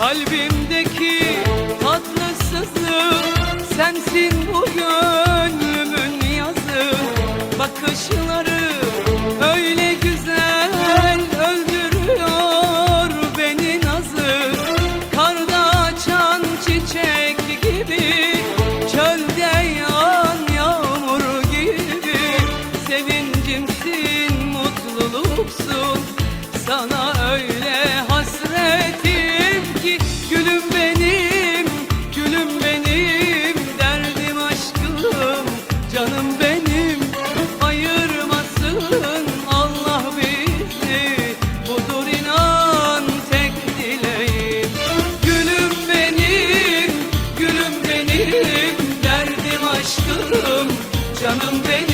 Kalbimdeki tatlısızlık sensin bu gönlümün yazı. Bakışları öyle güzel öldürüyor beni nazı. Karda açan çiçek gibi çölde yağan yağmur gibi. Sevincimsin mutluluksun sana canım benim Ayırmasın Allah bizi. Budur inan tek dileğim. Gülüm benim, gülüm benim Derdim aşkım, canım benim